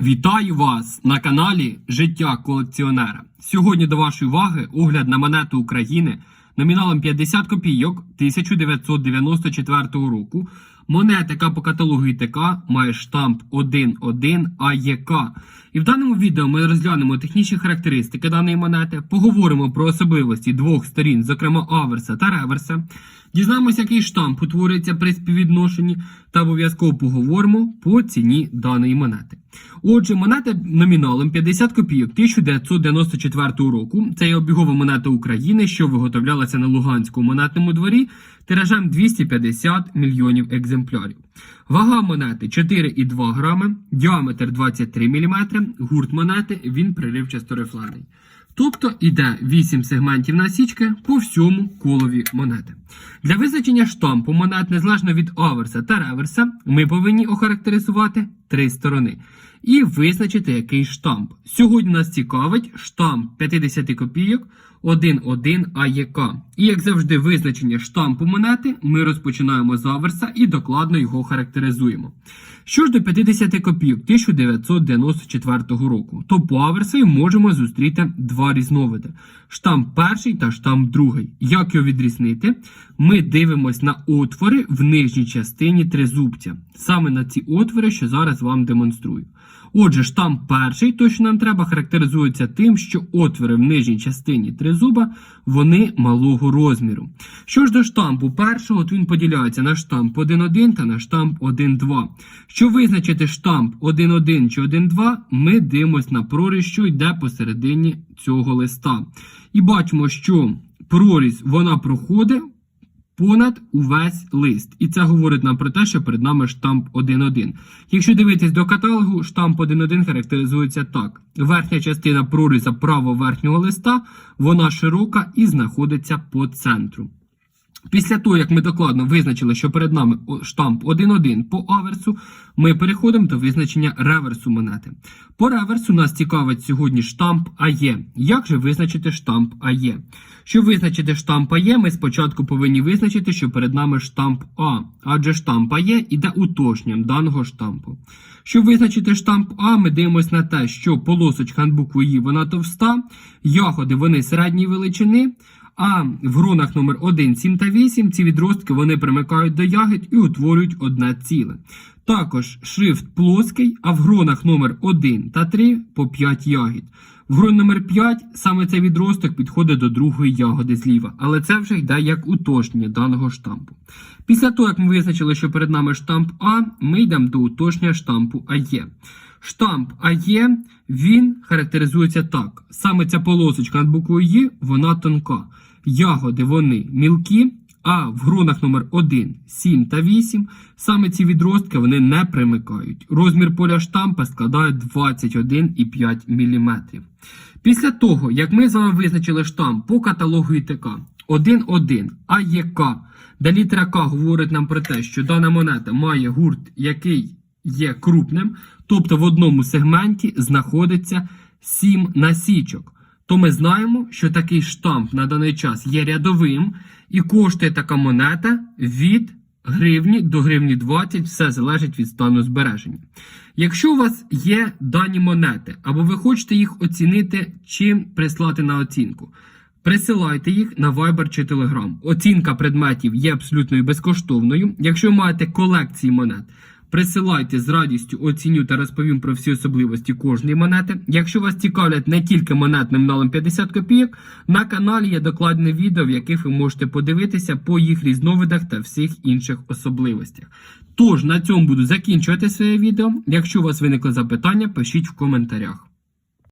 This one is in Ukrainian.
Вітаю вас на каналі Життя колекціонера. Сьогодні до вашої уваги огляд на монету України номіналом 50 копійок 1994 року. Монета, яка по каталогу ІТК має штамп 1.1 АЄК. І в даному відео ми розглянемо технічні характеристики даної монети, поговоримо про особливості двох сторін, зокрема аверса та реверса. Дізнаємося, який штамп утворюється при співвідношенні, та обов'язково поговоримо по ціні даної монети. Отже, монета номіналом 50 копійок 1994 року. Це є обігова монета України, що виготовлялася на Луганському монетному дворі тиражем 250 мільйонів екземплярів. Вага монети 4,2 грами, діаметр 23 мм, гурт монети він приривчасто рифлений. Тобто йде 8 сегментів насічки по всьому колові монети. Для визначення штампу монет, незалежно від аверса та реверса, ми повинні охарактеризувати три сторони і визначити, який штамп. Сьогодні нас цікавить штамп 50 копійок 1.1 АЄК. І як завжди, визначення штампу монети ми розпочинаємо з аверса і докладно його характеризуємо. Що ж до 50 копійок 1994 року, то по аверсу можемо зустріти два різновиди: штамп перший та штамп другий. Як його відрізнити? Ми дивимося на отвори в нижній частині тризубця. Саме на ці отвори, що зараз вам демонструю. Отже, штамп перший, то що нам треба, характеризується тим, що отвори в нижній частині тризуба вони малого розміру. Що ж до штампу першого, то він поділяється на штамп 1.1 та на штамп 1.2. Щоб визначити штамп 1.1 чи 1.2, ми дивимося на проріз, що йде посередині цього листа. І бачимо, що проріз вона проходить понад увесь лист. І це говорить нам про те, що перед нами штамп 1.1. Якщо дивитись до каталогу, штамп 1.1 характеризується так: верхня частина проріза правого верхнього листа, вона широка і знаходиться по центру. Після того, як ми докладно визначили, що перед нами штамп 1.1 по аверсу, ми переходимо до визначення реверсу монети. По реверсу нас цікавить сьогодні штамп АЄ. Як же визначити штамп АЄ? Щоб визначити штамп АЄ, ми спочатку повинні визначити, що перед нами штамп А, адже штамп АЄ іде уточненням даного штампу. Щоб визначити штамп А, ми дивимося на те, що полосочка над буквою «І» вона товста, ягоди вони середньої величини. А в гронах номер 1, 7 та 8 ці відростки вони примикають до ягід і утворюють одне ціле. Також шрифт плоский, а в гронах номер 1 та 3 по 5 ягід. В грон номер 5 саме цей відросток підходить до другої ягоди зліва, але це вже йде як уточнення даного штампу. Після того, як ми визначили, що перед нами штамп А, ми йдемо до уточнення штампу АЄ. Штамп АЄ він характеризується так. Саме ця полосочка над буквою Є, вона тонка. Ягоди вони мілкі, а в гронах номер 1, 7 та 8 саме ці відростки вони не примикають. Розмір поля штампа складає 21,5 мм. Після того, як ми з вами визначили штамп по каталогу ІТК 1.1 АЄК, де літера К говорить нам про те, що дана монета має гурт, який є крупним, тобто в одному сегменті знаходиться 7 насічок. То ми знаємо, що такий штамп на даний час є рядовим і коштує така монета від гривні до гривні 20, все залежить від стану збереження. Якщо у вас є дані монети, або ви хочете їх оцінити, чим прислати на оцінку, Присилайте їх на Viber чи Telegram. Оцінка предметів є абсолютно безкоштовною. Якщо маєте колекції монет, присилайте з радістю оціню та розповім про всі особливості кожної монети. Якщо вас цікавлять не тільки монет номіналом 50 копійок, на каналі є докладне відео, в яких ви можете подивитися по їх різновидах та всіх інших особливостях. Тож на цьому буду закінчувати своє відео. Якщо у вас виникли запитання, пишіть в коментарях.